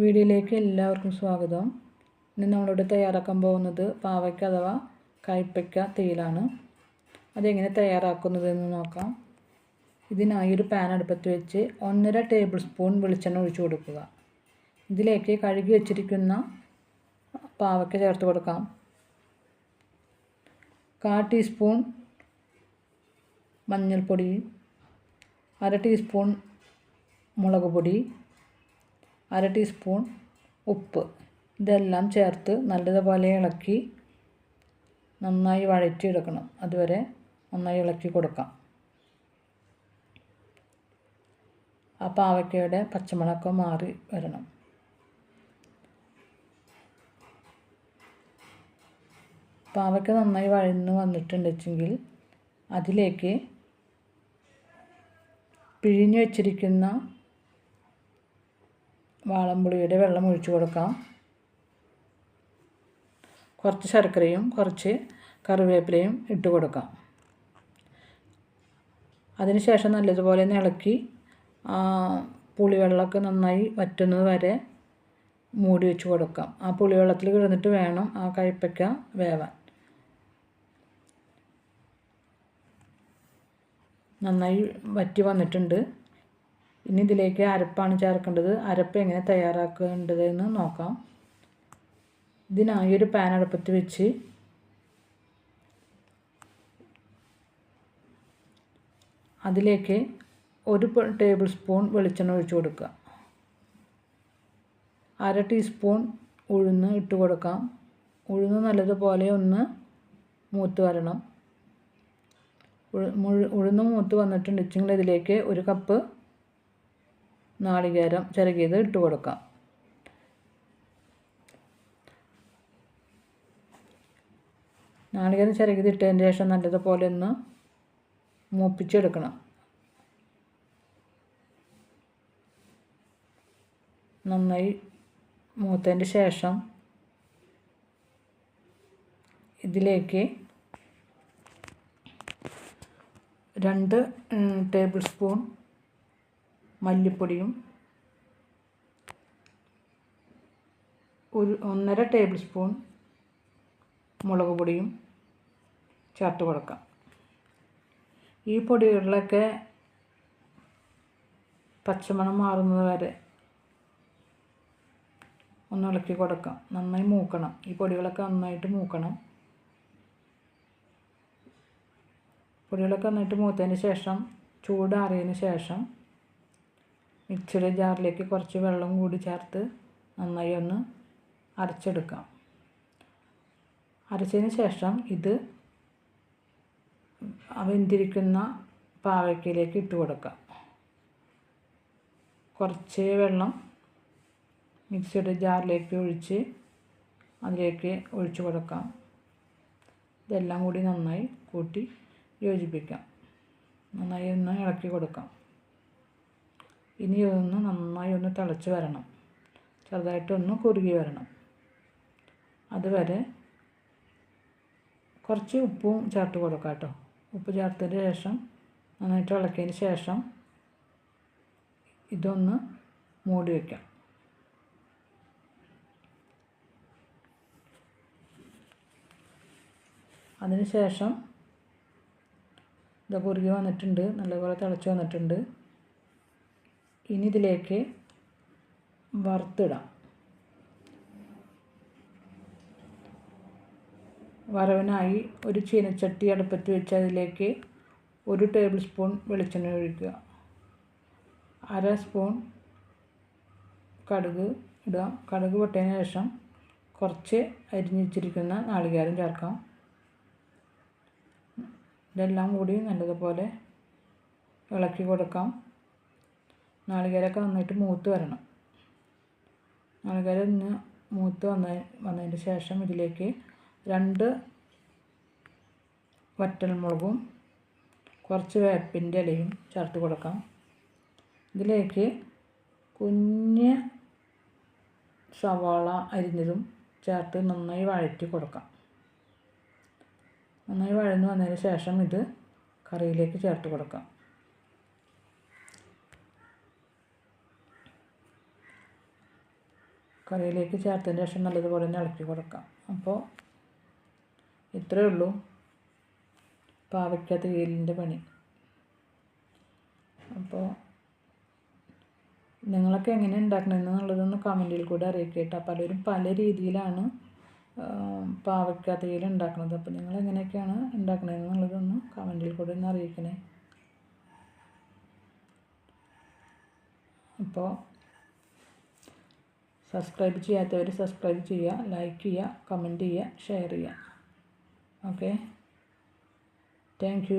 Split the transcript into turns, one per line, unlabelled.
വീഡിയോയിലേക്ക് എല്ലാവർക്കും സ്വാഗതം. ഇന്ന് നമ്മളിവിടെ തയ്യാറാക്കാൻ പോകുന്നത് പാവയ്ക്ക അഥവാ കയ്പ്പയ്ക്ക തേയിലാണ്. അതെങ്ങനെ തയ്യാറാക്കുന്നതെന്ന് നോക്കാം. ഇതിനായി ഒരു പാൻ അടുപ്പത്ത് വെച്ച് ഒന്നര ടേബിൾ സ്പൂൺ വെളിച്ചെണ്ണ ഒഴിച്ചു കൊടുക്കുക. ഇതിലേക്ക് കഴുകി വെച്ചിരിക്കുന്ന പാവയ്ക്ക ചേർത്ത് കൊടുക്കാം. കാ ടീസ്പൂൺ മഞ്ഞൾപ്പൊടി അര ടീസ്പൂൺ മുളക് പൊടി അര ടീസ്പൂൺ ഉപ്പ്. ഇതെല്ലാം ചേർത്ത് നല്ലതുപോലെ ഇളക്കി നന്നായി വഴറ്റിയെടുക്കണം. അതുവരെ നന്നായി ഇളക്കി കൊടുക്കാം. ആ പാവയ്ക്കയുടെ പച്ചമുളകൊക്കെ മാറി വരണം. പാവയ്ക്ക നന്നായി വഴന്ന് വന്നിട്ടുണ്ടെങ്കിൽ അതിലേക്ക് പിഴിഞ്ഞു വച്ചിരിക്കുന്ന വാളംപുളിയുടെ വെള്ളം ഒഴിച്ചു കൊടുക്കാം. കുറച്ച് ശർക്കരയും കുറച്ച് കറിവേപ്പിലയും ഇട്ട് കൊടുക്കാം. അതിനുശേഷം നല്ലതുപോലെ ഒന്ന് ഇളക്കി പുളിവെള്ളമൊക്കെ നന്നായി വറ്റുന്നത് വരെ മൂടി വെച്ച് കൊടുക്കാം. ആ പുളിവെള്ളത്തിൽ കിടന്നിട്ട് വേണം ആ കയ്പ്പയ്ക്ക വേവാൻ. നന്നായി വറ്റി വന്നിട്ടുണ്ട്. ഇനി ഇതിലേക്ക് അരപ്പാണ് ചേർക്കേണ്ടത്. അരപ്പ് എങ്ങനെ തയ്യാറാക്കേണ്ടതെന്ന് നോക്കാം. ഇതിനായി ഒരു പാൻ അടുപ്പത്ത് വെച്ച് അതിലേക്ക് ഒരു ടേബിൾ സ്പൂൺ വെളിച്ചെണ്ണ ഒഴിച്ചു കൊടുക്കുക. അര ടീസ്പൂൺ ഉഴുന്ന് ഇട്ട് കൊടുക്കാം. ഉഴുന്ന് നല്ലതുപോലെ ഒന്ന് മൂത്ത് വരണം. ഉഴുന്ന് മൂത്ത് വന്നിട്ടുണ്ടെങ്കിൽ ഇതിലേക്ക് ഒരു കപ്പ് നാളികേരം ചിരകിയത് ഇട്ട് കൊടുക്കാം. നാളികേരം ചിരകിയത് ഇട്ടതിന് ശേഷം നല്ലതുപോലെ ഒന്ന് മൂപ്പിച്ചെടുക്കണം. നന്നായി മൂത്തതിന്റെ ശേഷം ഇതിലേക്ക് രണ്ട് ടേബിൾ സ്പൂൺ മല്ലിപ്പൊടിയും ഒരു ഒന്നര ടേബിൾ സ്പൂൺ മുളക് പൊടിയും ചേർത്ത് കൊടുക്കാം. ഈ പൊടികളിലൊക്കെ പച്ചമണം മാറുന്നത് വരെ ഒന്ന് ഇളക്കി കൊടുക്കാം. നന്നായി മൂക്കണം. ഈ പൊടികളൊക്കെ നന്നായിട്ട് മൂക്കണം. പൊടികളൊക്കെ നന്നായിട്ട് മൂത്തതിന് ശേഷം ചൂടാറിയതിന് ശേഷം മിക്സിയുടെ ജാറിലേക്ക് കുറച്ച് വെള്ളം കൂടി ചേർത്ത് നന്നായി ഒന്ന് അരച്ചെടുക്കാം. അരച്ചതിന് ശേഷം ഇത് വെന്തിരിക്കുന്ന പാവയ്ക്കയിലേക്ക് ഇട്ട് കൊടുക്കാം. കുറച്ച് വെള്ളം മിക്സിയുടെ ജാറിലേക്ക് ഒഴിച്ച് അതിലേക്ക് ഒഴിച്ചു കൊടുക്കാം. ഇതെല്ലാം കൂടി നന്നായി കൂട്ടി യോജിപ്പിക്കാം. നന്നായി ഒന്ന് ഇളക്കി കൊടുക്കാം. ഇനി ഒന്ന് നന്നായി ഒന്ന് തിളച്ച് വരണം. ചെറുതായിട്ടൊന്ന് കുറുകി വരണം. അതുവരെ കുറച്ച് ഉപ്പും ചേർത്ത് കൊടുക്കാം കേട്ടോ. ഉപ്പ് ചേർത്തതിന് ശേഷം നന്നായിട്ട് ഇളക്കിയതിന് ശേഷം ഇതൊന്ന് മൂടി വയ്ക്കാം അതിന് ശേഷം ഇത് കുറുകി വന്നിട്ടുണ്ട് നല്ലപോലെ തിളച്ച് വന്നിട്ടുണ്ട്. ഇനി ഇതിലേക്ക് വറുത്തിടാം. വറവിനായി ഒരു ചീനച്ചട്ടി അടുപ്പത്ത് വെച്ച് അതിലേക്ക് ഒരു ടേബിൾ സ്പൂൺ വെളിച്ചെണ്ണ ഒഴിക്കുക. അര സ്പൂൺ കടുക് ഇടുക. കടുക് പൊട്ടതിന് ശേഷം കുറച്ച് അരിഞ്ഞു വെച്ചിരിക്കുന്ന നാളികേരം ചേർക്കാം. ഇതെല്ലാം കൂടി നല്ലതുപോലെ ഇളക്കി കൊടുക്കാം. നാളികേരമൊക്കെ നന്നായിട്ട് മൂത്ത് വരണം. നാളികേരം ഇന്ന് മൂത്ത് വന്ന വന്നതിന് ശേഷം ഇതിലേക്ക് രണ്ട് വറ്റൽമുളകും കുറച്ച് വേപ്പിന്റെ ഇലയും ചേർത്ത് കൊടുക്കാം. ഇതിലേക്ക് കുഞ്ഞ് സവാള അരിഞ്ഞതും ചേർത്ത് നന്നായി വഴറ്റി കൊടുക്കാം. നന്നായി വഴന്ന് വന്നതിന് ശേഷം ഇത് കറിയിലേക്ക് ചേർത്ത് കൊടുക്കാം. കറിയിലേക്ക് ചേർത്തതിന് ശേഷം നല്ലതുപോലെ തന്നെ ഇളക്കി കൊടുക്കാം. അപ്പോൾ ഇത്രയേ ഉള്ളൂ പാവയ്ക്ക തീയലിന്റെ പണി. അപ്പോൾ നിങ്ങളൊക്കെ എങ്ങനെ ഉണ്ടാക്കണമെന്നുള്ളതൊന്ന് കമന്റിൽ കൂടെ അറിയിക്കട്ടോ. പലരും പല രീതിയിലാണ് പാവയ്ക്ക തീയൽ ഉണ്ടാക്കുന്നത് അപ്പോൾ നിങ്ങൾ എങ്ങനെയൊക്കെയാണ് ഉണ്ടാക്കണതെന്നുള്ളതൊന്ന് കമന്റിൽ കൂടെ ഒന്ന് അറിയിക്കണേ. അപ്പോൾ സബ്സ്ക്രൈബ് ചെയ്യാത്തവർ സബ്സ്ക്രൈബ് ചെയ്യുക ലൈക്ക് ചെയ്യുക കമന്റ് ചെയ്യുക ഷെയർ ചെയ്യുക ഓക്കെ താങ്ക്